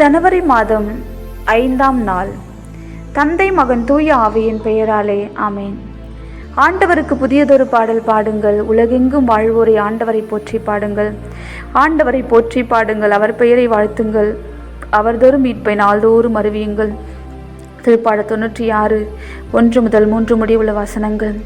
ஜனவரி மாதம் ஐந்தாம் நாள். தந்தை மகன் தூய ஆவியின் பெயராலே ஆமேன். ஆண்டவருக்கு புதியதொரு பாடல் பாடுங்கள். உலகெங்கும் வாழ்வோரை ஆண்டவரை போற்றி பாடுங்கள். ஆண்டவரை போற்றி பாடுங்கள். அவர் பெயரை வாழ்த்துங்கள். அவர்தொரு மீட்பை நாள்தோறும் அறிவியுங்கள். திருப்பாட தொண்ணூற்றி ஆறு ஒன்று முதல் மூன்று முடிவுள்ள வசனங்கள்.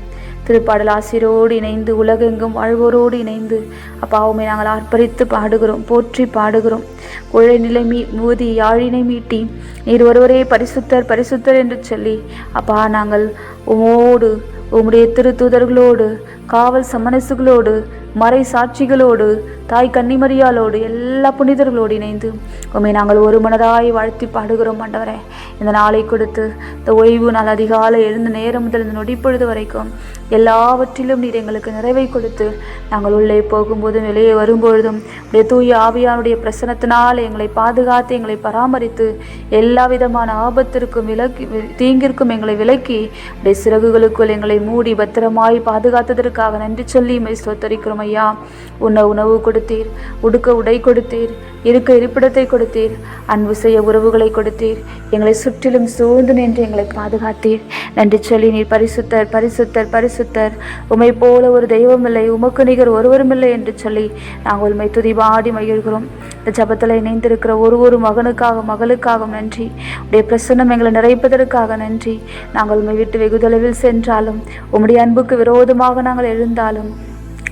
திருப்பாடல் ஆசிரோடு இணைந்து உலகெங்கும் வாழ்வோரோடு இணைந்து. அப்பாவுமே நாங்கள் ஆர்ப்பரித்து பாடுகிறோம் போற்றி பாடுகிறோம். குழை நிலை மீ மூதி யாழினை மீட்டி நீர் ஒருவரே பரிசுத்தர் பரிசுத்தர் என்று சொல்லி அப்பா நாங்கள் உமோடு உம்முடைய திருத்தூதர்களோடு காவல் சமனசுகளோடு மறை சாட்சிகளோடு தாய் கன்னிமரியாலோடு எல்லா புனிதர்களோடு இணைந்து உண்மை நாங்கள் ஒரு மனதாய் வாழ்த்தி பாடுகிறோம் ஆண்டவரே. இந்த நாளை கொடுத்து இந்த ஓய்வு நாள் அதிகாலை எழுந்த நேரம் முதல் இந்த நொடிப்பொழுது வரைக்கும் எல்லாவற்றிலும் நீர் எங்களுக்கு நிறைவை கொடுத்து நாங்கள் உள்ளே போகும்போதும் வெளியே வரும்பொழுதும் உடைய தூய ஆவியானுடைய பிரசனத்தினால் எங்களை பாதுகாத்து எங்களை பராமரித்து எல்லா விதமான ஆபத்திற்கும் விலக்கி தீங்கிற்கும் எங்களை விலக்கி உடைய சிறகுகளுக்குள் எங்களை மூடி பத்திரமாய் பாதுகாத்ததற்காக நன்றி சொல்லி மை ஸ்தோத்தரிக்கிறோம் ஐயா. உண்ண உணவு கொடுத்தீர் உடுக்க உடை கொடுத்தீர் இருக்க இருப்பிடத்தை கொடுத்தீர் அன்பு செய்ய உறவுகளை கொடுத்தீர் எங்களை சுற்றிலும் சூழ்ந்து நின்று எங்களை பாதுகாத்தீர். நன்றி சொல்லி நீர் பரிசுத்தர் பரிசுத்தர் பரிசு பரிசுத்தர் உமை போல ஒரு தெய்வம் இல்லை உமக்கு நிகர் ஒருவரும் இல்லை என்று சொல்லி நாங்கள் உண்மை துதிபாடி மகிழ்கிறோம். இந்த ஜபத்தில் இணைந்திருக்கிற ஒரு ஒரு மகனுக்காக மகளுக்காகவும் நன்றி. உடைய பிரசன்னம் எங்களை நிறைப்பதற்காக நன்றி. நாங்கள் உண்மை விட்டு வெகு தொலைவில் சென்றாலும் உம்முடைய அன்புக்கு விரோதமாக நாங்கள் எழுந்தாலும்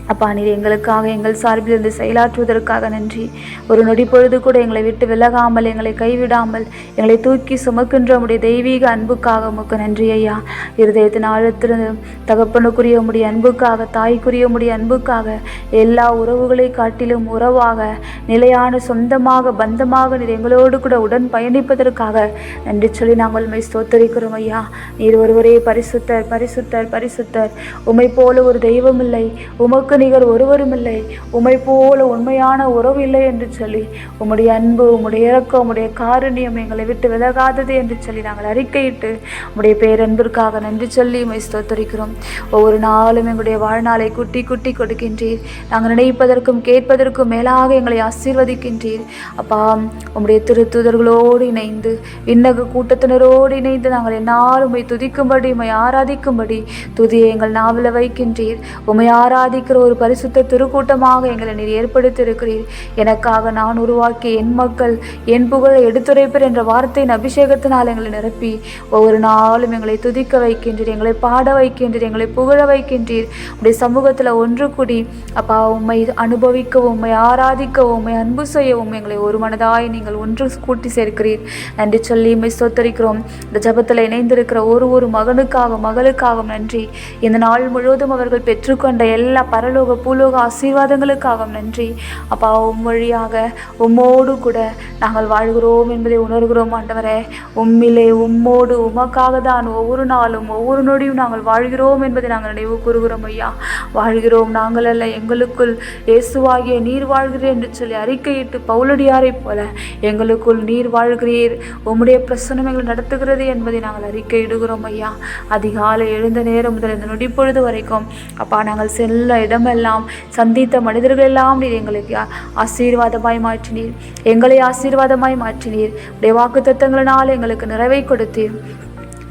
அப்பா நீர் எங்களுக்காக எங்கள் சார்பிலிருந்து செயலாற்றுவதற்காக நன்றி. ஒரு நொடி பொழுது கூட எங்களை விட்டு விலகாமல் எங்களை கைவிடாமல் எங்களை தூக்கி சுமக்கின்ற உடைய தெய்வீக அன்புக்காக உமக்கு நன்றி ஐயா. இருதயத்தின் ஆழத்திலிருந்து தகப்பனுக்குரிய உடைய அன்புக்காக தாய்க்குரிய உடைய அன்புக்காக எல்லா உறவுகளை காட்டிலும் உறவாக நிலையான சொந்தமாக பந்தமாக நீர் எங்களோடு கூட உடன் பயணிப்பதற்காக நன்றி சொல்லி நாங்கள் உண்மை ஸ்தோத்தரிக்கிறோம் ஐயா. நீர் ஒருவரே பரிசுத்தர் பரிசுத்தர் பரிசுத்தர். உமை போல ஒரு தெய்வம் இல்லை. உமக்கு நிகர் ஒருவரும் இல்லை உமை போல உண்மையான உறவு இல்லை என்று சொல்லி உம்முடைய அன்பு உம்முடைய இறக்கம் உம்முடைய காருண்யம் எங்களை விட்டு விலகாதது என்று சொல்லி நாங்கள் அறிக்கையிட்டு உம்முடைய பேரன்பிற்காக நன்றி சொல்லி உமை ஸ்தோத்தரிக்கிறோம். ஒவ்வொரு நாளும் எங்களுடைய வாழ்நாளை குட்டி குட்டி கொடுக்கின்றீர். நாங்கள் நினைப்பதற்கும் கேட்பதற்கும் மேலாக எங்களை ஆசீர்வதிக்கின்றீர். அப்பா உம்முடைய திருத்துதர்களோடு இணைந்து விண்ணக கூட்டத்தினரோடு இணைந்து நாங்கள் என்னால் உமை துதிக்கும்படி உமை ஆராதிக்கும்படி துதியை எங்கள் நாவல வைக்கின்றீர். உம்மை ஆராதிக்கிற ஒரு பரிசுத்த திருக்கூட்டமாக எங்களை நீர் ஏற்படுத்தியிருக்கிறீர். எனக்காக நான் உருவாக்கிய என் மக்கள் என் புகழை எடுத்துரைப்பர் என்ற வார்த்தையின் அபிஷேகத்தினால் எங்களை நிரப்பி. ஒவ்வொரு நாளும் எங்களை துதிக்க வைக்கின்றீர் எங்களை பாட வைக்கின்றீர் எங்களை புகழ வைக்கின்றீர். உடைய சமூகத்தில் ஒன்று கூடி அப்பா உம்மை அனுபவிக்கவும் உண்மை ஆராதிக்கவும் உண்மை அன்பு செய்யவும் எங்களை ஒரு மனதாய் நீங்கள் ஒன்று கூட்டி சேர்க்கிறீர். நன்றி சொல்லி சொத்தரிக்கிறோம் இந்த ஜபத்தில் இணைந்திருக்கிற ஒரு ஒரு மகனுக்காக மகளுக்காகவும் நன்றி. இந்த நாள் முழுவதும் அவர்கள் பெற்றுக்கொண்ட எல்லா பரலோக பூலோக ஆசீர்வாதங்களுக்காகவும் நன்றி. அப்பா உம் வழியாக உம்மோடு கூட நாங்கள் வாழ்கிறோம் என்பதை உணர்கிறோம் ஆண்டவரே. உம்மிலே உம்மோடு உமக்காக தான் ஒவ்வொரு நாளும் ஒவ்வொரு நொடியும் நாங்கள் வாழ்கிறோம் என்பதை நாங்கள் நினைவு கூறுகிறோம் ஐயா. வாழ்கிறோம் நாங்கள் அல்ல எங்களுக்குள் இயேசுவாகிய நீர் வாழ்கிறேன் என்று சொல்லி அறிக்கையிட்டு பவுலடியாரைப் போல எங்களுக்குள் நீர் வாழ்கிறீர். உம்முடைய பிரசனம் எங்களை நடத்துகிறது என்பதை நாங்கள் அறிக்கையிடுகிறோம் ஐயா. அதிகாலை எழுந்த நேரம் முதல் இந்த நொடிப்பொழுது வரைக்கும் அப்பா நாங்கள் செல்ல இடம் இடமெல்லாம் சந்தித்த மனிதர்கள் எல்லாம் நீர் எங்களுக்கு ஆசீர்வாதமாய் மாற்றினீர். எங்களை ஆசீர்வாதமாய் மாற்றினீர். உடைய வாக்கு தத்தங்களினால் எங்களுக்கு நிறைவை கொடுத்தீர்.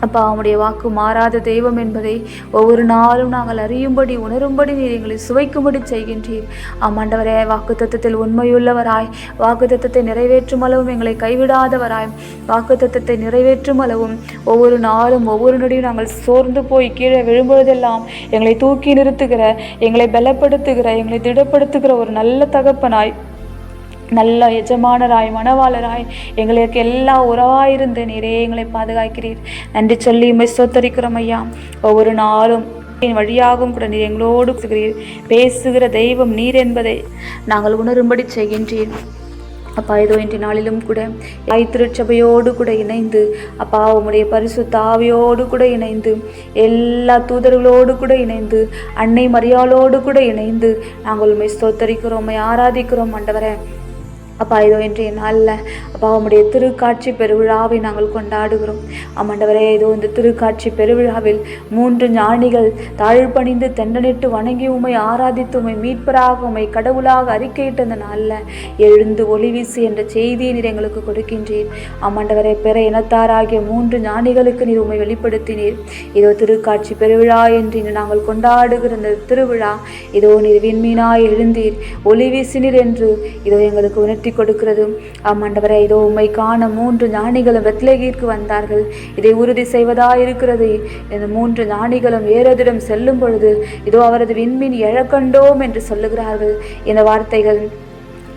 அப்பா உம்முடைய வாக்கு மாறாத தெய்வம் என்பதை ஒவ்வொரு நாளும் நாங்கள் அறியும்படி உணரும்படி நீர் எங்களை சுவைக்கும்படி செய்கின்றீர். ஆமாண்டவரே வாக்கு தத்துவத்தில் உண்மையுள்ளவராய் வாக்கு தத்துவத்தை நிறைவேற்றும் அளவும் எங்களை கைவிடாதவராய் வாக்கு தத்துவத்தை நிறைவேற்றும் அளவும் ஒவ்வொரு நாளும் ஒவ்வொரு நொடியும் நாங்கள் சோர்ந்து போய் கீழே விழும்பொழுதெல்லாம் எங்களை தூக்கி நிறுத்துகிற எங்களை பலப்படுத்துகிற எங்களை திடப்படுத்துகிற ஒரு நல்ல தகப்பனாய் நல்ல எஜமானராய் மணவாளராய் எங்களுக்கு எல்லா உறவாயிருந்து நீரே எங்களை பாதுகாக்கிறீர். நன்றி சொல்லி உம்மை சொத்தரிக்கிறோம் ஐயா. ஒவ்வொரு நாளும் என் வழியாகவும் கூட நீர் எங்களோடு பேசுகிறீர். பேசுகிற தெய்வம் நீர் என்பதை நாங்கள் உணரும்படி செய்கின்றேன் அப்பா ஏதோ இன்றைய நாளிலும் கூட தாய் திருச்சபையோடு கூட இணைந்து அப்பா உம்முடைய பரிசு தாவியோடு கூட இணைந்து எல்லா தூதர்களோடு கூட இணைந்து அன்னை மரியாளோடு கூட இணைந்து நாங்கள் உண்மை ஸ்தோத்தரிக்கிறோம் ஆராதிக்கிறோம் ஆண்டவரே. அப்பா இதோ இன்றைய நாளில் அப்பா உம்முடைய திருக்காட்சி பெருவிழாவை நாங்கள் கொண்டாடுகிறோம். ஆமாண்டவரே இதோ இந்த திருக்காட்சி பெருவிழாவில் மூன்று ஞானிகள் தாழ்பணிந்து தெண்டனிட்டு வணங்கி உமை ஆராதித்து உமை மீட்பராக உமை கடவுளாக அறிக்கையிட்ட அந்த நாளில் எழுந்து ஒளி வீசு என்ற செய்தியை நீர் எங்களுக்கு கொடுக்கின்றீர். ஆமாண்டவரே பிற இனத்தாராகிய மூன்று ஞானிகளுக்கு நீர் உமை வெளிப்படுத்தினீர். இதோ திருக்காட்சி பெருவிழா என்று இன்று நாங்கள் கொண்டாடுகிற இந்த திருவிழா இதோ நீர் விண்மீனாய் எழுந்தீர். ஒளி வீசினீர் என்று இதோ எங்களுக்கு உணர்த்தி கொடுக்கிறது ஆமாண்டவரே இதோ உண்மை காண மூன்று ஞானிகளும் வெத்லகிற்கு வந்தார்கள். இதை உறுதி செய்வதா இருக்கிறது இந்த மூன்று ஞானிகளும் ஏறதிடம் செல்லும் பொழுது இதோ அவரது விண்மீன் எழக்கண்டோம் என்று சொல்லுகிறார்கள். இந்த வார்த்தைகள்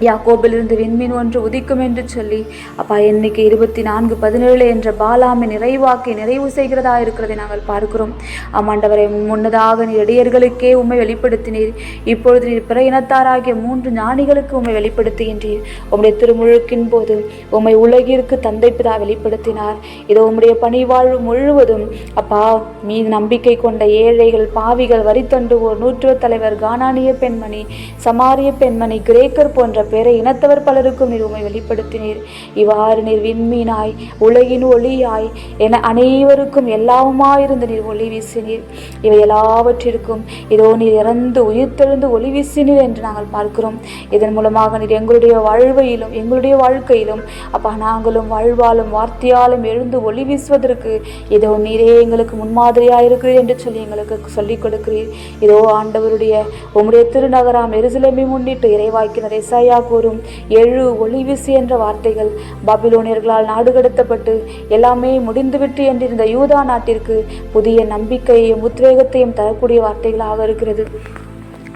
யாக்கோபிலிருந்து விண்மீன் ஒன்று உதிக்கும் என்று சொல்லி அப்பா எண்ணிக்கை இருபத்தி நான்கு பதினேழு என்ற பாலாமை நிறைவாக்கி நிறைவு செய்கிறதா இருக்கிறதை நாங்கள் பார்க்கிறோம். ஆமாண்டவரை முன்னதாக நீர் இடையர்களுக்கே உண்மை வெளிப்படுத்தினீர். இப்பொழுது நீர் பிற இனத்தாராகிய மூன்று ஞானிகளுக்கு உண்மை வெளிப்படுத்துகின்றீர். உம்முடைய திருமுழுக்கின் போது உம்மை உலகிற்கு தந்தை பிதா வெளிப்படுத்தினார். இதோ உம்முடைய பணிவாழ்வு முழுவதும் அப்பா மீது நம்பிக்கை கொண்ட ஏழைகள் பாவிகள் வரித்தண்டுவோர் நூற்றுவ தலைவர் கானானிய பெண்மணி சமாரிய பெண்மணி கிரேக்கர் போன்ற பேரை இனத்தவர் பலருக்கும் நீர் உம்மை வெளிப்படுத்தினீர். இவ்வாறு நீர் விண்மீனாய் உலகின் ஒளியாய் என அனைவருக்கும் எல்லாவுமாயிருந்து நீர் ஒளி வீசினீர். இவை எல்லாவற்றிற்கும் இதோ நீர் இறந்து உயிர்த்தெழுந்து ஒளி வீசினீர் என்று நாங்கள் பார்க்கிறோம். இதன் மூலமாக நீர் எங்களுடைய வாழ்வையிலும் எங்களுடைய வாழ்க்கையிலும் அப்பா நாங்களும் வாழ்வாலும் வார்த்தையாலும் எழுந்து ஒளி வீசுவதற்கு இதோ நீரே எங்களுக்கு முன்மாதிரியாக என்று சொல்லி எங்களுக்கு சொல்லிக் கொடுக்கிறீர். இதோ ஆண்டவருடைய உம்முடைய திருநகராம் எருசலேமை முன்னிட்டு இறைவாக்கினர் எசாயா கூறும் எழு ஒளி வீசு என்ற வார்த்தைகள். பாபிலோனியர்களால் நாடுகடத்தப்பட்டு எல்லாமே முடிந்துவிட்டு என்றிருந்த யூதா நாட்டிற்கு புதிய நம்பிக்கையையும் உத்வேகத்தையும் தரக்கூடிய வார்த்தைகளாக இருக்கிறது.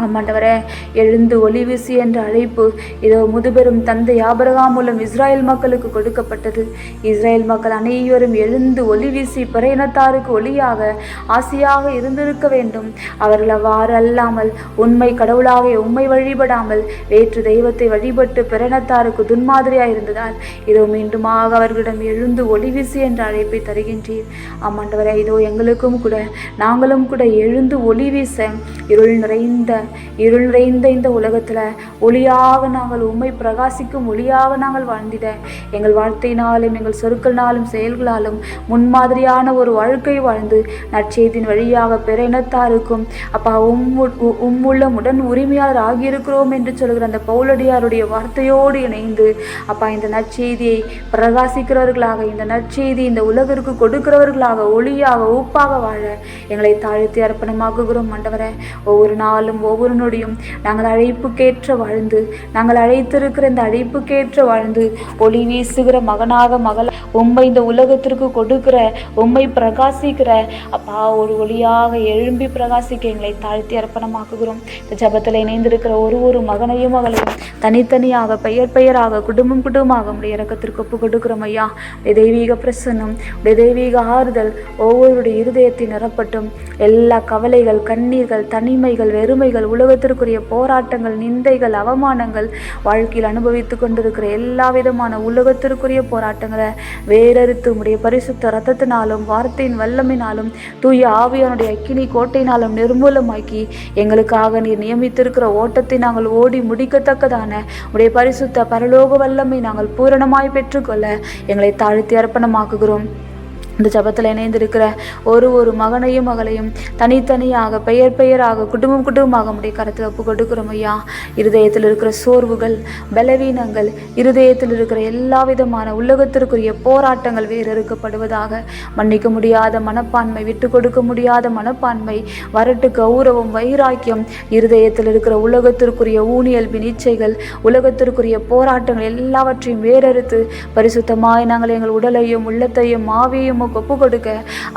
ஆமாண்டவரே எழுந்து ஒளி வீசி என்ற அழைப்பு இதோ முதுபெரும் தந்தை ஆபரகாம் மூலம் இஸ்ராயல் மக்களுக்கு கொடுக்கப்பட்டது. இஸ்ரேல் மக்கள் அனைவரும் எழுந்து ஒளி வீசி பிற இனத்தாருக்கு ஒளியாக ஆசையாக இருந்திருக்க வேண்டும். அவர்கள் அவ்வாறு அல்லாமல் உண்மை கடவுளாக உண்மை வழிபடாமல் வேற்று தெய்வத்தை வழிபட்டு பிற இனத்தாருக்கு துன்மாதிரியாக இருந்ததால் இதோ மீண்டுமாக அவர்களிடம் எழுந்து ஒளி வீசி என்ற அழைப்பை தருகின்றீர். ஆமாண்டவரே இதோ எங்களுக்கும் கூட நாங்களும் கூட எழுந்து ஒளி வீச இருள் நிறைந்த இருள் நிறைந்த இந்த உலகத்தில் ஒளியாக நாங்கள் உண்மை பிரகாசிக்கும் ஒளியாக நாங்கள் வாழ்ந்திட. எங்கள் வாழ்த்தையினாலும் எங்கள் சொற்களினாலும் செயல்களாலும் முன்மாதிரியான ஒரு வாழ்க்கை வாழ்ந்து நற்செய்தியின் வழியாக பிற இனத்தாருக்கும். அப்பா உம் உம்முள்ள உடன் உரிமையாளர் ஆகியிருக்கிறோம் என்று சொல்கிற அந்த பௌலடியாருடைய வார்த்தையோடு இணைந்து அப்பா இந்த நற்செய்தியை பிரகாசிக்கிறவர்களாக இந்த நற்செய்தி இந்த உலகிற்கு கொடுக்கிறவர்களாக ஒளியாக உப்பாக வாழ எங்களை தாழ்த்தி அர்ப்பணமாக்குகிறோம் மண்டவரை. ஒவ்வொரு நாளும் ஒவ்வொரு நொடியும் நாங்கள் அழைப்புக்கேற்ற வாழ்ந்து நாங்கள் அழைத்திருக்கிற இந்த அழைப்புக்கேற்ற வாழ்ந்து ஒளி வீசுகிற மகனாக மகள் உம்மை இந்த உலகத்திற்கு கொடுக்கிற உம்மை பிரகாசிக்கிற அப்பா ஒரு ஒளியாக எழும்பி பிரகாசிக்க எங்களை தாழ்த்தி அர்ப்பணமாக்குகிறோம். இந்த ஜபத்தில் இணைந்திருக்கிற ஒரு ஒரு மகனையும் மகளையும் தனித்தனியாக பெயர் பெயராக குடும்பம் குடும்பமாக உடைய இறக்கத்திற்கு ஒப்பு கொடுக்கிறோம் ஐயா. உடைய தெய்வீக பிரசன்னம் உடைய தெய்வீக ஆறுதல் ஒவ்வொருடைய இருதயத்தை நிரப்பட்டும். எல்லா கவலைகள் கண்ணீர்கள் தனிமைகள் வெறுமைகள் உலகத்திற்குரிய போராட்டங்கள் நிந்தைகள் அவமானங்கள் வாழ்க்கையில் அனுபவித்து கொண்டிருக்கிற எல்லா விதமான உலகத்திற்குரிய போராட்டங்களை வேறறுத்து உடைய பரிசுத்த ரத்தத்தினாலும் வார்த்தையின் வல்லமினாலும் தூய ஆவியானுடைய அக்கினி கோட்டையினாலும் நிர்மூலமாக்கி எங்களுக்காக நீர் நியமித்திருக்கிற ஓட்டத்தை நாங்கள் ஓடி முடிக்கத்தக்கதான உடைய பரிசுத்த பரலோக வல்லமை நாங்கள் பூரணமாய் பெற்றுக்கொள்ள எங்களை தாழ்த்தி அர்ப்பணமாக்குகிறோம். இந்த ஜபத்தில் இணைந்திருக்கிற ஒரு ஒரு மகனையும் மகளையும் தனித்தனியாக பெயர் பெயராக குடும்பம் குடும்பமாக உடைய கருத்தில் ஒப்பு கொடுக்குறோம் ஐயா. இருதயத்தில் இருக்கிற சோர்வுகள் பலவீனங்கள் இருதயத்தில் இருக்கிற எல்லா விதமான உலகத்திற்குரிய போராட்டங்கள் வேறறுக்கப்படுவதாக மன்னிக்க முடியாத மனப்பான்மை விட்டு கொடுக்க முடியாத மனப்பான்மை வரட்டு கௌரவம் வைராக்கியம் இருதயத்தில் இருக்கிற உலகத்திற்குரிய ஊனியல் வினிச்சைகள் உலகத்திற்குரிய போராட்டங்கள் எல்லாவற்றையும் வேறறுத்து பரிசுத்தமாய் நாங்கள் எங்கள் உடலையும் உள்ளத்தையும் ஆவியையும் உமக்கு ஒப்பு கொடுக்க.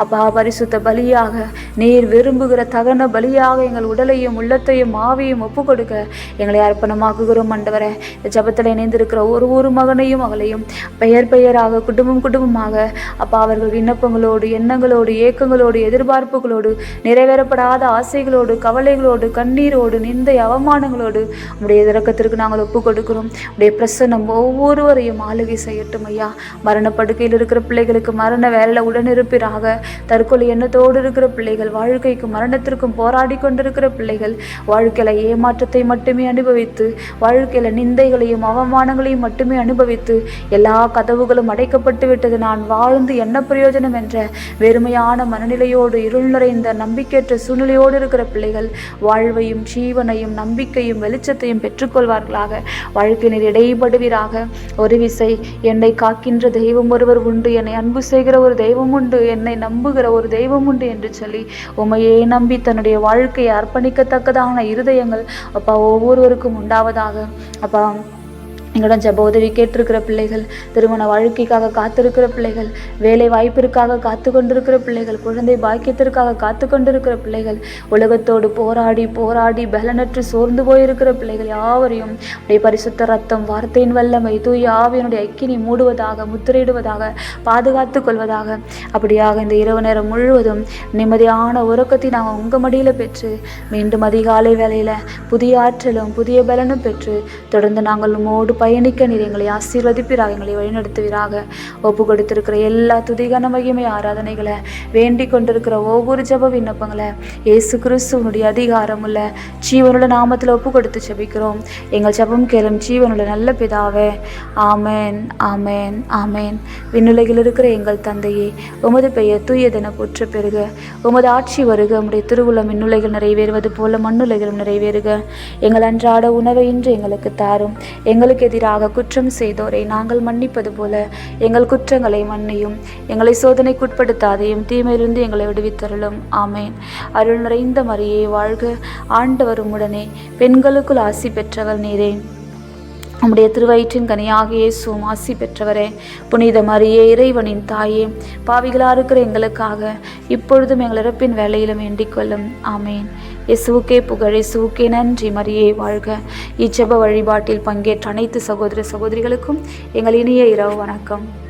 அப்பா பரிசுத்த பலியாக. நீர் விரும்புகிற தகன பலியாக எங்கள் உடலையும் உள்ளத்தையும் ஆவியும் ஒப்பு கொடுக்க. எங்களை அர்ப்பணமாக்குகிறோம் ஆண்டவரே. இந்த ஜபத்தில் இணைந்திருக்கிற ஒரு ஒரு மகனையும் மகளையும் பெயர் பெயராக குடும்பம் குடும்பமாக அப்பா அவர்கள் விண்ணப்பங்களோடு எண்ணங்களோடு ஏக்கங்களோடு எதிர்பார்ப்புகளோடு நிறைவேறப்படாத ஆசைகளோடு கவலைகளோடு கண்ணீரோடு நிந்தை அவமானங்களோடு உடைய இறக்கத்திற்கு நாங்கள் ஒப்பு கொடுக்கிறோம். உடைய பிரசன்னம் ஒவ்வொருவரையும் ஆளுகை செய்யட்டும் ஐயா. மரணப்படுக்கையில் இருக்கிற பிள்ளைகளுக்கு மரண வேலையில் நல்ல உடனிருப்பிறாக தற்கொலை எண்ணத்தோடு இருக்கிற பிள்ளைகள் வாழ்க்கைக்கும் மரணத்திற்கும் போராடி கொண்டிருக்கிற பிள்ளைகள் வாழ்க்கையில ஏமாற்றத்தை மட்டுமே அனுபவித்து வாழ்க்கையில நிந்தைகளையும் அவமானங்களையும் மட்டுமே அனுபவித்து எல்லா கதவுகளும் அடைக்கப்பட்டு விட்டது. நான் வாழ்ந்து என்ன பிரயோஜனம் என்ற வெறுமையான மனநிலையோடு இருள் நிறைந்த நம்பிக்கையற்ற சூழ்நிலையோடு இருக்கிற பிள்ளைகள் வாழ்வையும் ஜீவனையும் நம்பிக்கையும் வெளிச்சத்தையும் பெற்றுக்கொள்வார்களாக. வாழ்க்கையினர் இடைப்படுவீராக. ஒரு விசை என்னை காக்கின்ற தெய்வம் ஒருவர் உண்டு. என்னை அன்பு செய்கிற ஒரு தெய்வம் உண்டு என்னை நம்புகிற ஒரு தெய்வம் உண்டு என்று சொல்லி உமையே நம்பி தன்னுடைய வாழ்க்கையை அர்ப்பணிக்கத்தக்கதான இருதயங்கள் அப்பா ஒவ்வொருவருக்கும் உண்டாவதாக. அப்பா எங்களிடம் ஜப உதவி கேட்டிருக்கிற பிள்ளைகள் திருமண வாழ்க்கைக்காக காத்திருக்கிற பிள்ளைகள் வேலை வாய்ப்பிற்காக காத்து கொண்டிருக்கிற பிள்ளைகள் குழந்தை பாக்கியத்திற்காக காத்து கொண்டிருக்கிற பிள்ளைகள் உலகத்தோடு போராடி போராடி பலனற்று சோர்ந்து போயிருக்கிற பிள்ளைகள் யாவரையும் உடைய பரிசுத்த ரத்தம் வார்த்தையின் வல்லமை தூய ஆவியனுடைய அக்கினி மூடுவதாக முத்திரையிடுவதாக பாதுகாத்து கொள்வதாக. அப்படியாக இந்த இரவு நேரம் முழுவதும் நிம்மதியான உறக்கத்தை நாங்கள் உங்கள் மடியில் பெற்று மீண்டும் அதிகாலை வேலையில் புதிய ஆற்றலும் புதிய பலனும் பெற்று தொடர்ந்து நாங்கள் மோடு பயணிக்க நீர் எங்களை ஆசீர்வதிப்பீராக எங்களை வழிநடத்துவீராக. ஒப்பு கொடுத்திருக்கிற எல்லா துதிகன மகிமை ஆராதனைகளை வேண்டிக் கொண்டிருக்கிற ஒவ்வொரு ஜெப விண்ணப்பங்களை இயேசு கிறிஸ்துவனுடைய அதிகாரமுள்ள ஜீவனுள்ள நாமத்தில் ஒப்பு கொடுத்து ஜெபிக்கிறோம். எங்கள் ஜபம் கேளும் ஜீவனுள்ள நல்ல பிதாவே ஆமென் ஆமேன் ஆமேன். விண்ணுலகில் இருக்கிற எங்கள் தந்தையே உமது பெயர் தூயதென போற்ற பெறுக உமது ஆட்சி வருக உம்முடைய திருவுளம் விண்ணுலகில் நிறைவேறுவது போல மண்ணுலகிலும் நிறைவேறுக. எங்கள் அன்றாட உணவை இன்று எங்களுக்கு தாரும். எங்களுக்கு எதிராக குற்றம் செய்தோரை நாங்கள் மன்னிப்பது போல எங்கள் குற்றங்களை மன்னியும். எங்களை சோதனைக்குட்படுத்தாதையும் தீமையிலிருந்து எங்களை விடுவித்தருளும். ஆமேன். அருள் நிறைந்த மரியே வாழ்க. ஆண்டவரும் உடனே பெண்களுக்குள் ஆசி பெற்றவர் நீரே. உம்முடைய திருவயிற்றின் கனியாக இயேசுவும் ஆசி பெற்றவரே புனித மரியே இறைவனின் தாயே பாவிகளாக இருக்கிற எங்களுக்காக இப்பொழுதும் எங்கள் இறப்பின் வேலையிலும் வேண்டிக் கொள்ளும். ஆமேன். இயேசுவுக்கே புகழ் இயேசுவுக்கே நன்றி மரியே வாழ்க. இச்செப வழிபாட்டில் பங்கேற்ற அனைத்து சகோதர சகோதரிகளுக்கும் எங்கள் இனிய இரவு வணக்கம்.